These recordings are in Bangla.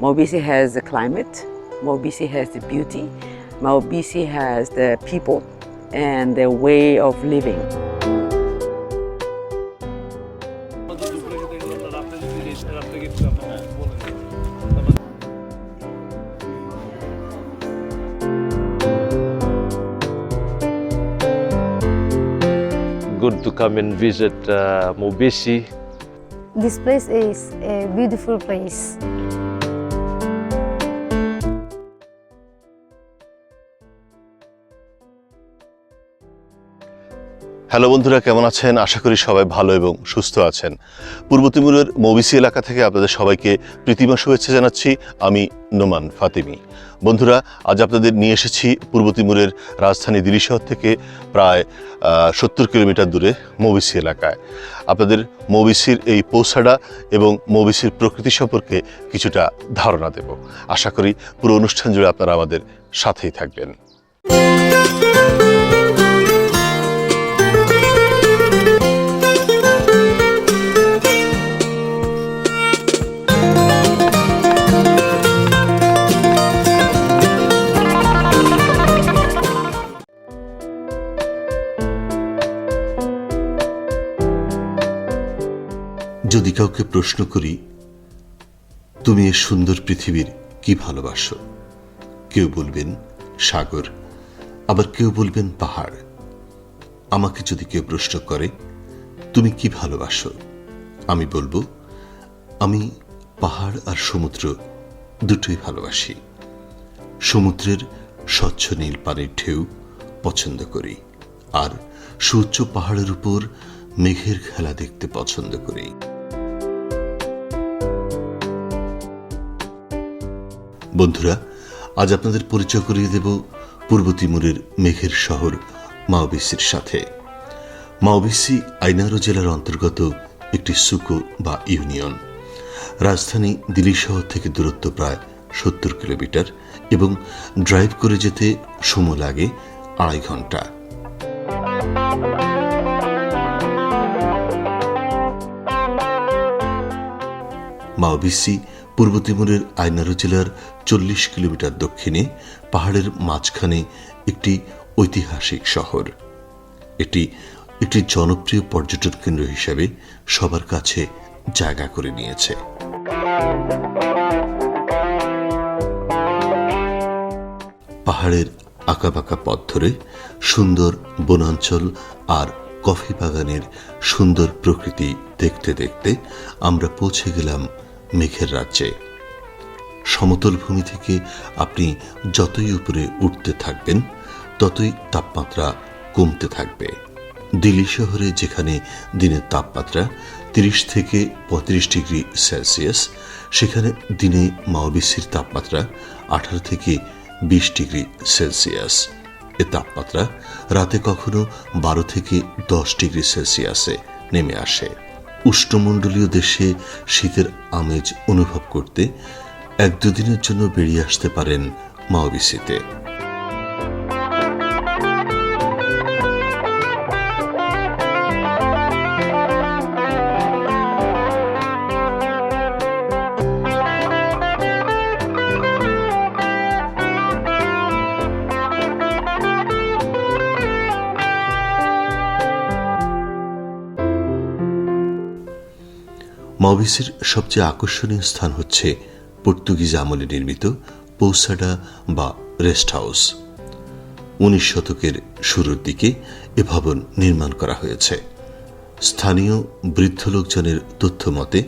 Maubisi has the climate, Maubisi has the beauty, Maubisi has the people and the way of living. Good to come and visit uh, Mobisi. This place is a beautiful place. Hello বন্ধুরা, কেমন আছেন? আশা করি সবাই ভালো এবং সুস্থ আছেন। পূর্ব তিমুরের মবিসি এলাকা থেকে আপনাদের সবাইকে প্রীতিমা শুভেচ্ছা জানাচ্ছি। আমি নোমান ফাতিমি। বন্ধুরা, আজ আপনাদের নিয়ে এসেছি পূর্ব তিমুরের রাজধানী দিল্লি শহর থেকে প্রায় সত্তর কিলোমিটার দূরে মবিসি এলাকায়। আপনাদের মবিসির এই পৌসাডা এবং মবিসির প্রকৃতি সম্পর্কে কিছুটা ধারণা দেব। আশা করি পুরো অনুষ্ঠান জুড়ে আপনারা আমাদের সাথেই থাকবেন। যদি কাউকে প্রশ্ন করি, তুমি এ সুন্দর পৃথিবীর কি ভালোবাসো? কেউ বলবেন, সাগর। আবার কেউ বলবেন, পাহাড়। আমাকে যদি কেউ প্রশ্ন করে, তুমি কি ভালোবাসো? আমি বলব, আমি পাহাড় আর সমুদ্র দুটোই ভালোবাসি। সমুদ্রের স্বচ্ছ নীল পানির ঢেউ পছন্দ করি আর সুউচ্চ পাহাড়ের উপর মেঘের খেলা দেখতে পছন্দ করি। বন্ধুরা, আজ আপনাদের পরিচয় করিয়ে দেব পূর্ব তিমুরের মেঘের শহর মাওবিসির সাথে। মাওবিসি আইনারো জেলার অন্তর্গত একটি সুকো বা ইউনিয়ন। রাজধানী দিল্লি শহর থেকে দূরত্ব প্রায় সত্তর কিলোমিটার এবং ড্রাইভ করে যেতে সময় লাগে আড়াই ঘণ্টা। মাওবিসি পূর্ব তিমুরের আইনারো জেলার চল্লিশ কিলোমিটার দক্ষিণে পাহাড়ের মাঝখানে একটি ঐতিহাসিক শহর। এটি একটি জনপ্রিয় পর্যটন কেন্দ্র হিসাবে সবার কাছে জায়গা করে নিয়েছে। পাহাড়ের আঁকাবাঁকা পথ ধরে সুন্দর বনাঞ্চল আর কফি বাগানের সুন্দর প্রকৃতি দেখতে দেখতে আমরা পৌঁছে গেলাম মেঘের রাজ্যে। সমতল ভূমি থেকে আপনি যতই উপরে উঠতে থাকবেন, ততই তাপমাত্রা কমতে থাকবে। দিল্লি শহরে যেখানে দিনের তাপমাত্রা তিরিশ থেকে পঁয়ত্রিশ ডিগ্রি সেলসিয়াস, সেখানে দিনে মাওবিসির তাপমাত্রা আঠারো থেকে বিশ ডিগ্রি সেলসিয়াস। এ তাপমাত্রা রাতে কখনো বারো থেকে দশ ডিগ্রি সেলসিয়াসে নেমে আসে। উষ্ণমণ্ডলীয় দেশে শীতের আমেজ অনুভব করতে এক দুদিনের জন্য বেরিয়ে আসতে পারেন মাওবিসিতে মাওবিসির সবচেয়ে আকর্ষণীয় স্থান হচ্ছে পর্তুগিজ আমলে নির্মিত পৌসাডা বা রেস্ট হাউস। উনিশ শতকের শুরুর দিকে এ ভবন নির্মাণ করা হয়েছে। স্থানীয় বৃদ্ধ লোকজনের তথ্য মতে,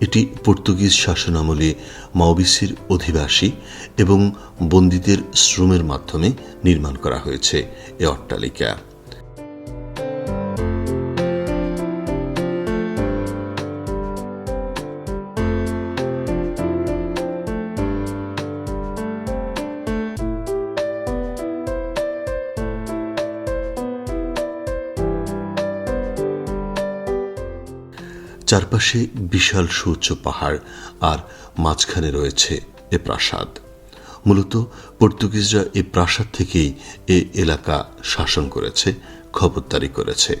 এটি পর্তুগিজ শাসনামলে মাওবিসির অধিবাসী এবং বন্দীদের শ্রমের মাধ্যমে নির্মাণ করা হয়েছে এ অট্টালিকা। চারপাশে বিশাল সুউচ্চ পাহাড় আর মাঝখানে রয়েছে এ প্রাসাদ। মূলত পর্তুগিজরা এ প্রাসাদ থেকেই এ এলাকা শাসন করেছে, খবরদারি করেছে।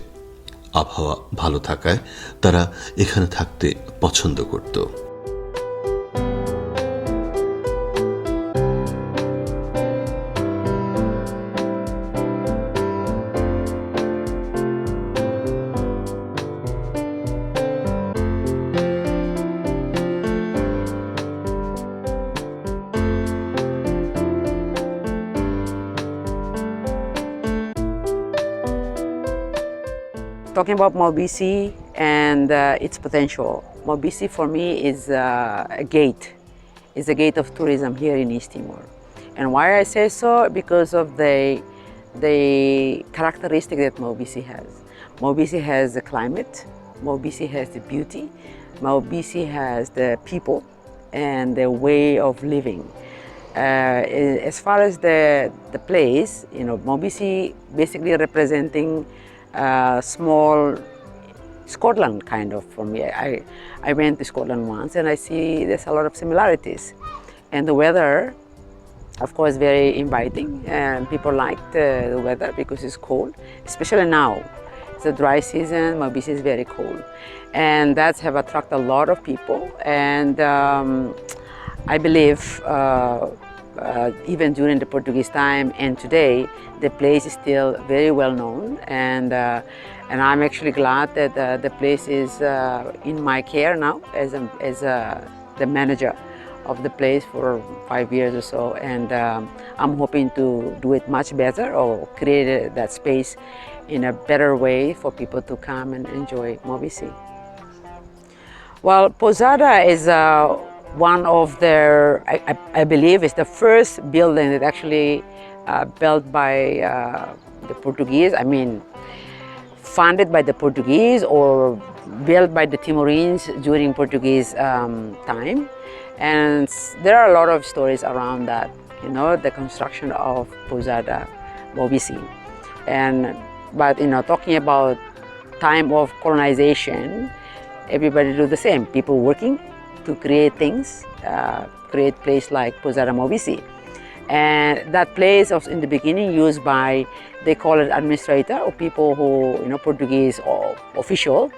আবহাওয়া ভালো থাকায় তারা এখানে থাকতে পছন্দ করত। Talking about Mobisi and uh, its potential. Mobisi for me is uh, a gate, is a gate of tourism here in East Timor. And why I say so? Because of the, the characteristic that Mobisi has. Mobisi has the climate, Mobisi has the beauty, Mobisi has the people and the way of living. Uh, as far as the, the place, you know, Mobisi basically representing uh, small Scotland kind of for me. I, I went to Scotland once and I see there's a lot of similarities. And the weather, of course, very inviting and people like the, the weather because it's cold, especially now. It's a dry season, Mobisi is very cold. And that's have attracted a lot of people and um, I believe uh, uh, even during the Portuguese time and today, the place is still very well known, and uh, and I'm actually glad that uh, the place is uh, in my care now as a, as a, the manager of the place for five years or so, and um, I'm hoping to do it much better or create uh, that space in a better way for people to come and enjoy Mobisi. Well, Posada is uh, one of their, I, I, believe, is the first building that actually uh, built by uh, the Portuguese. I mean, funded by the Portuguese or built by the Timorines during Portuguese um, time. And there are a lot of stories around that, you know, the construction of Posada Mobisi. And, but, you know, talking about time of colonization, everybody do the same. People working to create things, uh, create place like Posada Mobisi. And that place was in the beginning used by, they call it administrator or people who, you know, Portuguese or official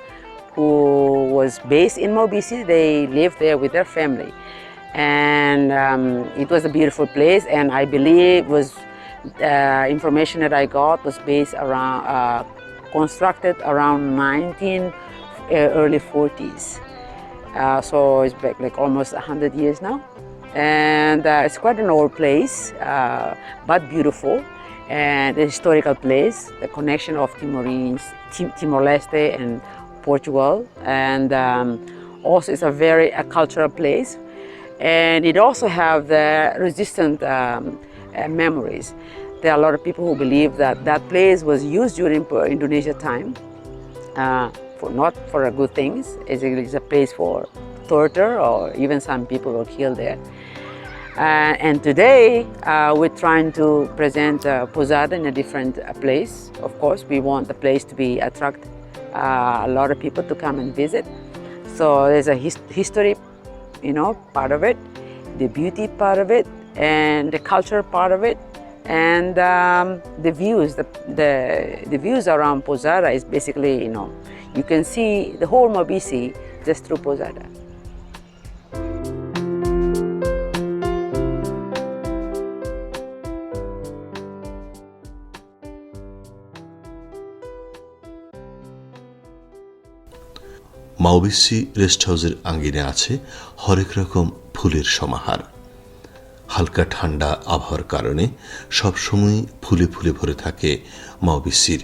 who was based in Mobisi. They lived there with their family. And um, it was a beautiful place and I believe was uh, information that I got was based around, uh, constructed around 19, uh, early 40s. Uh, so it's back like almost 100 years now. And uh, it's quite an old place, uh, but beautiful. And a historical place, the connection of Timorines, Tim- Timor-Leste and Portugal. And um, also it's a very a cultural place. And it also have the resistant um, uh, memories. There are a lot of people who believe that that place was used during Indonesia time uh, for not for good things. It's a, place for torture, or even some people were killed there. Uh, and today uh, we're trying to present uh, Posada in a different uh, place. Of course, we want the place to be attract uh, a lot of people to come and visit. So there's a his- history, you know, part of it, the beauty part of it, and the culture part of it, and um, the views. The, the the views around Posada is basically, you know, you can see the whole Mobisi just through Posada. মাওবিসি rest হাউসের আঙ্গিনে আছে হরেক রকম ফুলের সমাহার হালকা ঠান্ডা আবহাওয়ার কারণে সবসময় ফুলে ফুলে ভরে থাকে মাওবিসির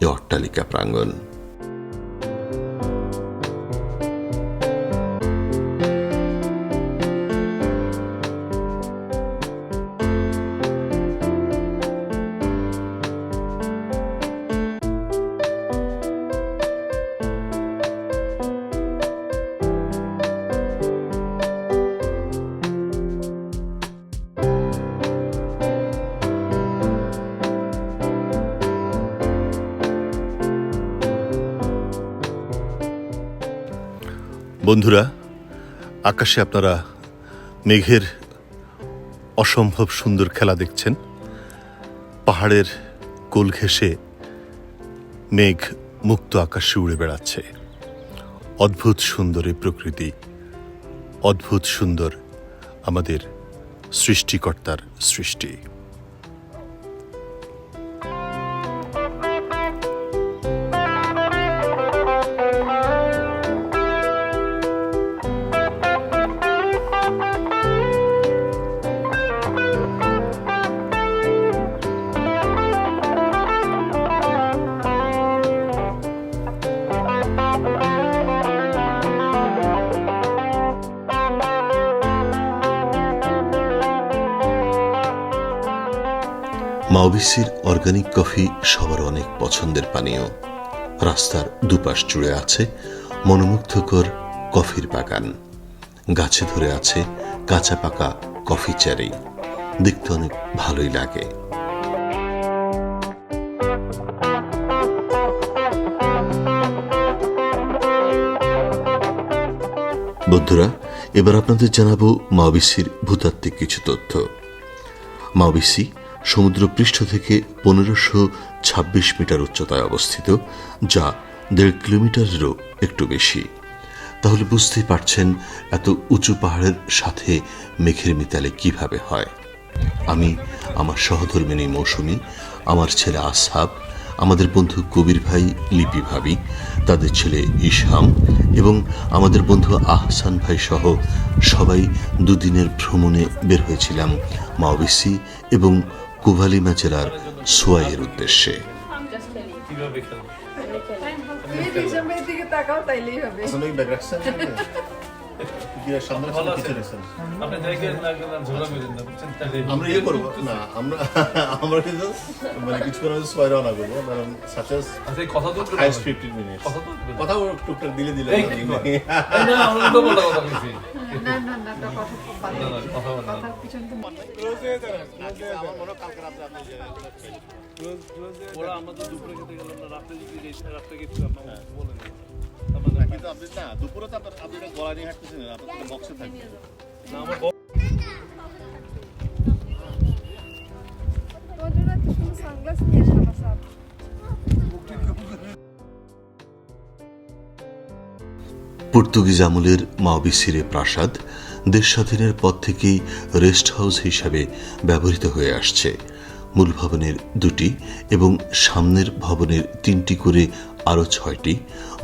এ অট্টালিকা প্রাঙ্গণ বন্ধুরা, আকাশে আপনারা মেঘের অসম্ভব সুন্দর খেলা দেখছেন। পাহাড়ের কোল ঘেঁষে মেঘ মুক্ত আকাশে উড়ে বেড়াচ্ছে। অদ্ভুত সুন্দর এই প্রকৃতি, অদ্ভুত সুন্দর আমাদের সৃষ্টিকর্তার সৃষ্টি। মাওবিসির অর্গানিক কফি সবার অনেক পছন্দের পানীয়। রাস্তার দুপাশ জুড়ে আছে মনোমুগ্ধকর কফির বাগান। গাছে ধরে আছে কাঁচা পাকা কফি চারি। দেখতে অনেক ভালোই লাগে। বন্ধুরা, এবার আপনাদের জানাব মাওবিসির ভূতাত্ত্বিক কিছু তথ্য। মাওবিসি সমুদ্র পৃষ্ঠ থেকে পনেরোশো ছাব্বিশ মিটার উচ্চতায় অবস্থিত, যা দেড় কিলোমিটারেরও একটু বেশি। তাহলে বুঝতেই পারছেন এত উঁচু পাহাড়ের সাথে মেঘের মিতালে কীভাবে হয়। আমি, আমার সহধর্মিনী মৌসুমী, আমার ছেলে আসহাব আমাদের বন্ধু কবির ভাই লিপি ভাবি, তাদের ছেলে ইসহাম এবং আমাদের বন্ধু আহসান ভাই সহ সবাই দুদিনের ভ্রমণে বের হয়েছিলাম মাওবিসি এবং কুভালিমা জেলার সোয়াইয়ের উদ্দেশ্যে। আসলে ব্যাগ রাখছেন সামনে সামনে কিছু রেখেছেন আপনি দেখেন না কেন ঝোলা মেরেন না বুঝছেন? তাহলে আমরা ইয়ে করব। না আমরা আমরা কিন্তু মানে কিছুক্ষণ হয়তো সোয়াই রওনা করব কারণ সাচাস আচ্ছা কথা তো হাইস্ট ফিফটিন মিনিট কথা তো কথা টুকটাক দিলে দিলে কথা? না, আমরা তো বলা কথা বলছি। না, না, কথা বলা না। ওরা আমাদের দুপুরে খেতে গেলাম না, রাত্রে যদি যাই, রাত্রে কিছু আপনার বলে নেই। আমাদের- কিন্তু আপনি না দুপুরে তো আপনার আপনি গলা নিয়ে হাঁটতেছেন আপনার বক্সে থাকবে না, আমার বউ- তোমার জন্য এত সুন্দর সানগ্লাস নিয়ে আসলাম আসাদ পর্তুগিজ আমলের মাওবিসিরে প্রাসাদ দেশ স্বাধীনের পর থেকেই রেস্ট হাউস হিসাবে ব্যবহৃত হয়ে আসছে। মূল ভবনের দুটি এবং সামনের ভবনের তিনটি করে আরও ছয়টি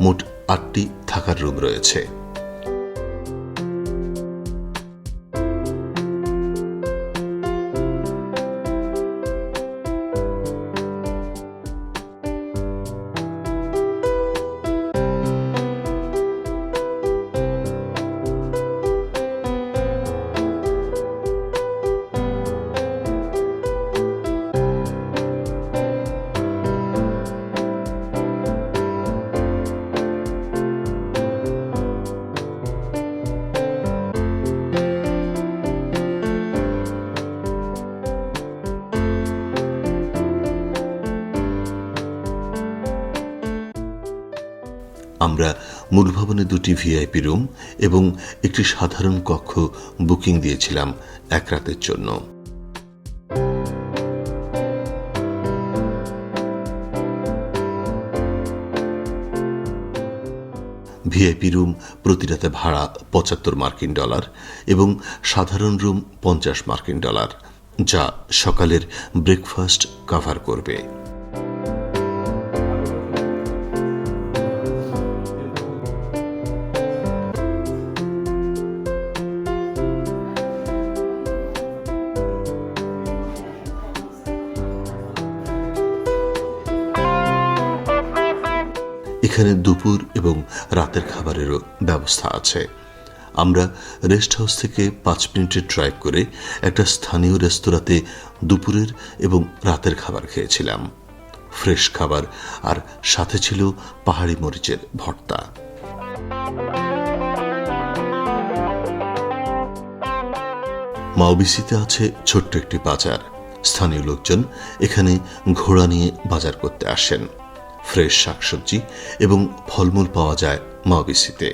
মোট আটটি থাকার রুম রয়েছে। মূল ভবনে দুটি ভিআইপি রুম এবং একটি সাধারণ কক্ষ বুকিং দিয়েছিলাম এক রাতের জন্য। ভিআইপি রুম প্রতি রাতে ভাড়া পঁচাত্তর মার্কিন ডলার এবং সাধারণ রুম পঞ্চাশ মার্কিন ডলার, যা সকালের ব্রেকফাস্ট কভার করবে। এখানে দুপুর এবং রাতের খাবারেরও ব্যবস্থা আছে। আমরা রেস্ট হাউস থেকে পাঁচ মিনিটের ড্রাইভ করে একটা স্থানীয় রেস্তোরাঁতে দুপুরের এবং রাতের খাবার খেয়েছিলাম। ফ্রেশ খাবার আর সাথে ছিল পাহাড়ি মরিচের ভর্তা। মাওবিসিতে আছে ছোট্ট একটি বাজার। স্থানীয় লোকজন এখানে ঘোড়া নিয়ে বাজার করতে আসেন। ফ্রেশ শাকসবজি এবং ফলমূল পাওয়া যায় মাওবিসিতে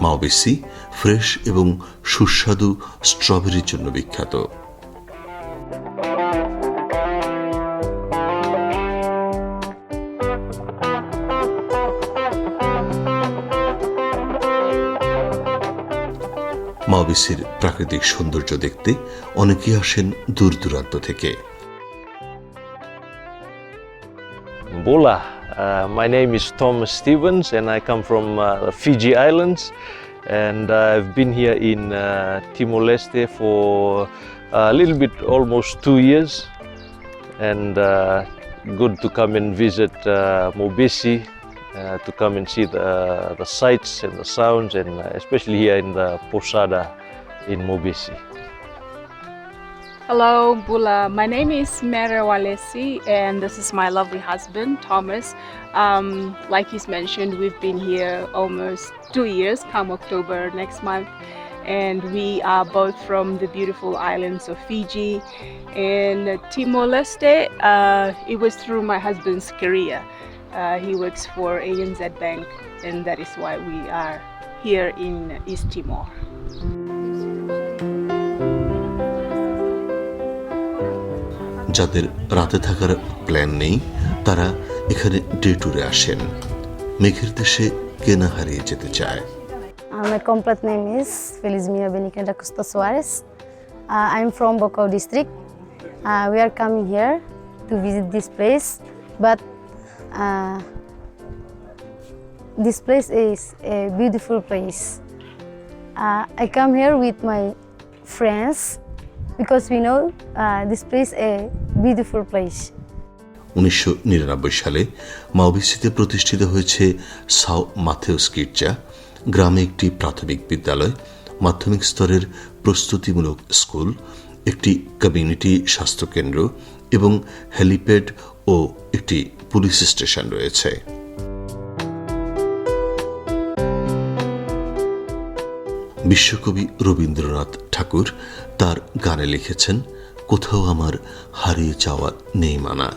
মাওবিসি ফ্রেশ এবং সুস্বাদু স্ট্রবেরির জন্য বিখ্যাত মাওবিসির প্রাকৃতিক সৌন্দর্য দেখতে অনেকেই আসেন দূর দূরান্ত থেকে Bola. Uh, my name is Thomas Stevens and I come from uh, Fiji Islands and I've been here in uh, Timor Leste for a little bit almost two years and uh, good to come and visit uh, Mobisi uh, to come and see the, the sights and the sounds and uh, especially here in the Posada in Mobisi. Hello, Bula. My name is Mary Walesi, and this is my lovely husband, Thomas. Um, like he's mentioned, we've been here almost two years, come October next month. And we are both from the beautiful islands of Fiji and Timor Leste. Uh, it was through my husband's career. Uh, he works for ANZ Bank, and that is why we are here in East Timor. যাদের রাতে থাকার প্ল্যান নেই তারা এখানে ডে ট্যুরে আসেন মেঘের দেশে কেনা হারিয়ে যেতে চায় Uh, my complete name is Felizmia Benicanda Costa Soares. Uh, I'm from Bocau district. Uh, we are coming here to visit this place, but uh, this place is a beautiful place. Uh, I come here with my friends because we know uh, this place a beautiful place. উনিশশো সালে মাওবিসিতে প্রতিষ্ঠিত হয়েছে সাও মাথেউস গির্জা, গ্রামে একটি প্রাথমিক বিদ্যালয়, মাধ্যমিক স্তরের প্রস্তুতিমূলক স্কুল, একটি কমিউনিটি স্বাস্থ্যকেন্দ্র এবং হেলিপ্যাড ও একটি পুলিশ স্টেশন রয়েছে বিশ্বকবি রবীন্দ্রনাথ ঠাকুর তার গানে লিখেছেন কোথাও আমার হারিয়ে যাওয়া নেই মানা।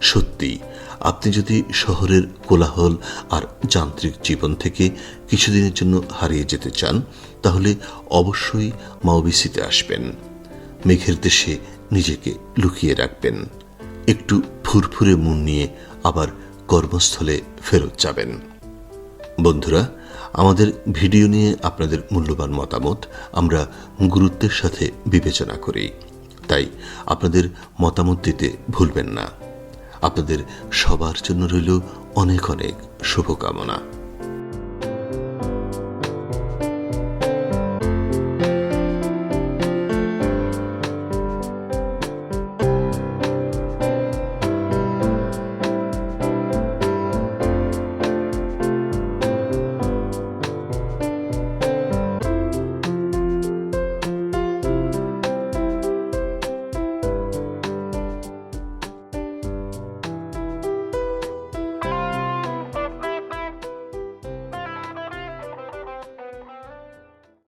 সত্যি, আপনি যদি শহরের কোলাহল আর যান্ত্রিক জীবন থেকে কিছুদিনের জন্য হারিয়ে যেতে চান, তাহলে অবশ্যই মাওবিসিতে আসবেন। মেঘের দেশে নিজেকে লুকিয়ে রাখবেন। একটু ফুরফুরে মন নিয়ে আবার কর্মস্থলে ফেরত যাবেন। বন্ধুরা, আমাদের ভিডিও নিয়ে আপনাদের মূল্যবান মতামত আমরা গুরুত্বের সাথে বিবেচনা করি। তাই আপনাদের মতামত দিতে ভুলবেন না। আপনাদের সবার জন্য রইল অনেক অনেক শুভকামনা।